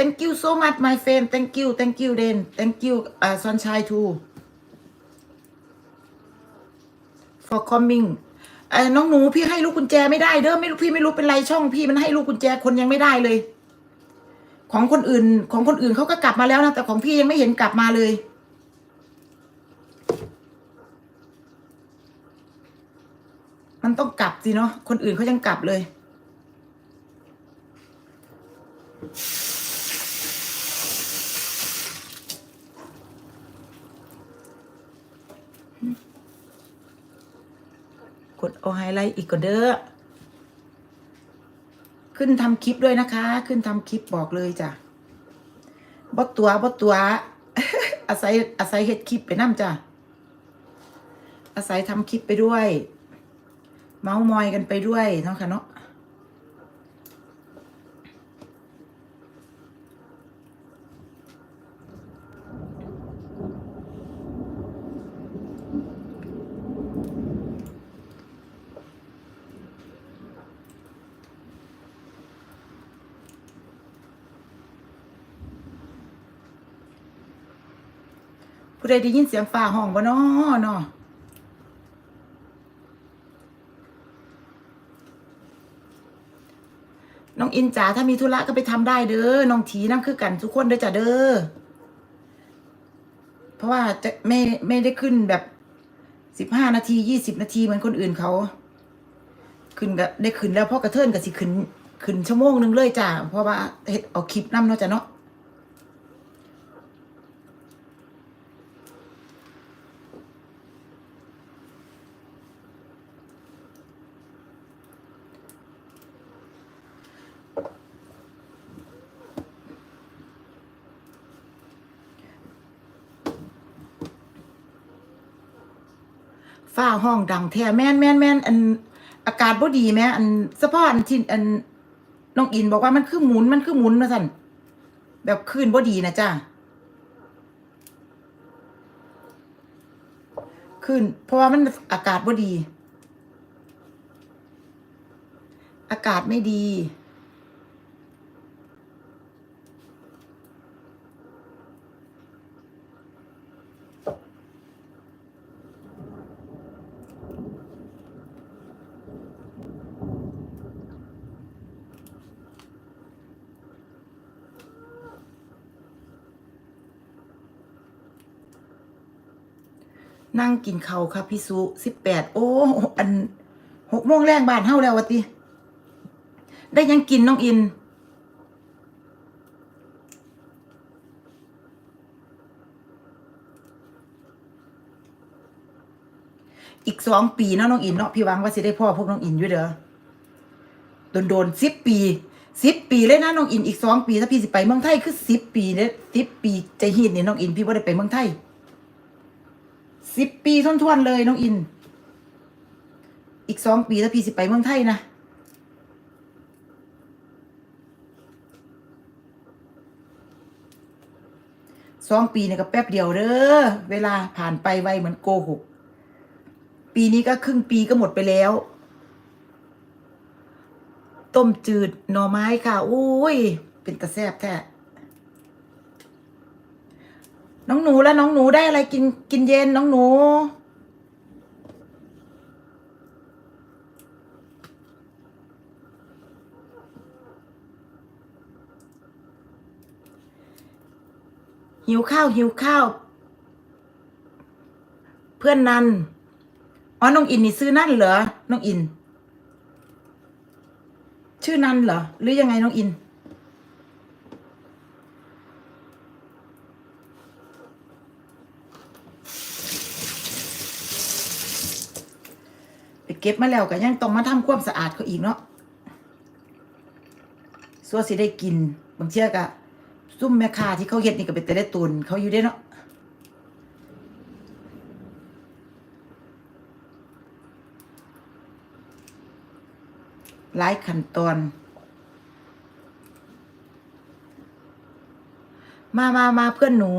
thank you so much my friend thank you thank you then thank you uh, sunshine too for coming เอ่อน้องหนูพี่ให้ลูกกุญแจไม่ได้เด้อไม่รู้พี่ไม่รู้เป็นไรช่องพี่มันให้ลูกกุญแจคนยังไม่ได้เลย ของคนอื่น ของคนอื่นเขาก็กลับมาแล้วนะแต่ของพี่ยังไม่เห็นกลับมาเลย มันต้องกลับสิเนาะคนอื่นเขายังกลับเลย กดเอาไฮไลท์อีกก็เด้อขึ้นทำคลิปด้วยนะคะ ขึ้นทำคลิปบอกเลยจ้ะบดตัวบดตัว อาศัยอาศัยเฮ็ดคลิปไปนั่จ้ะอาศัยทำคลิปไปด้วย เมาส์มอยกันไปด้วยเนาะค่ะเนาะ ผู้ใดได้ยินเสียงฟ้าห้องบ่น้อเนาะน้องอินจ๋าถ้ามีธุระก็ไปทำได้เด้อ น้องถีน้ำคือกันทุกคนเด้อจ้ะเด้อ เพราะว่าจะไม่ไม่ได้ขึ้นแบบสิบห้านาทียี่สิบนาทีเหมือนคนอื่นเขา ขึ้นก็ได้ขึ้นแล้วพ่อกระเทินกับสิขึ้น ขึ้นชั่วโมงหนึงเลยจ้ะ เพราะว่าเฮ็ดเอาคลิปนํเนาะจ้ะเนาะ ฟ้าห้องดังแท้แม่นแม่นแม่นอันอากาศบ่ดีแม่อันเฉพาะอันที่อันน้องอินบอกว่ามันคือหมุนมันคือหมุนนะสั่นแบบคลื่นบ่ดีนะจ้าคลื่นเพราะว่ามันอากาศบ่ดี อากาศไม่ดี นั่งกินเขาค่ะพี่สุสิบแปดโอ้อันหกโมงแรงบ้านเฮาแล้ววะติ ได้ยังกินน้องอิน อีกสองปีเนาะน้องอินเนาะพี่วังว่าสิได้พ่อพวกน้องอินอยู่เด้อโดนโดนสิบปีสิบปีเลยนะน้องอินอีกสองปีถ้าพี่สิไปเมืองไทยคือสิบปีเนี่ยสิบปีใจหินนี่ยน้องอินพี่ว่าได้ไปเมืองไทย สิบปีทวนๆเลยน้องอิน อีกสองปีถ้าพี่สิไปเมืองไทยนะสองปีเนี่ยก็แป๊บเดียวเด้อเวลาผ่านไปไวเหมือนโกหก ปีนี้ก็ครึ่งปีก็หมดไปแล้ว ต้มจืดหน่อไม้ค่ะอุ้ย เป็นตะแซบแท้ น้องหนูแล้วน้องหนูได้อะไรกินกินเย็นน้องหนู หิวข้าวหิวข้าว เพื่อนนันอ๋อน้องอินนี่ซื้อนั่นเหรอน้องอิน ชื่อนันเหรอ หรือยังไงน้องอิน เก็บมาแล้วก็ยังต้องมาทำความสะอาดเขาอีกเนาะสัวสิได้กินบางเชื่อกะซุ่มแม่ค้าที่เขาเฮ็ดนี่ก็เป็นแต่ได้ตุนเขาอยู่ได้เนาะหลายขั้นตอน มามามาเพื่อนหนู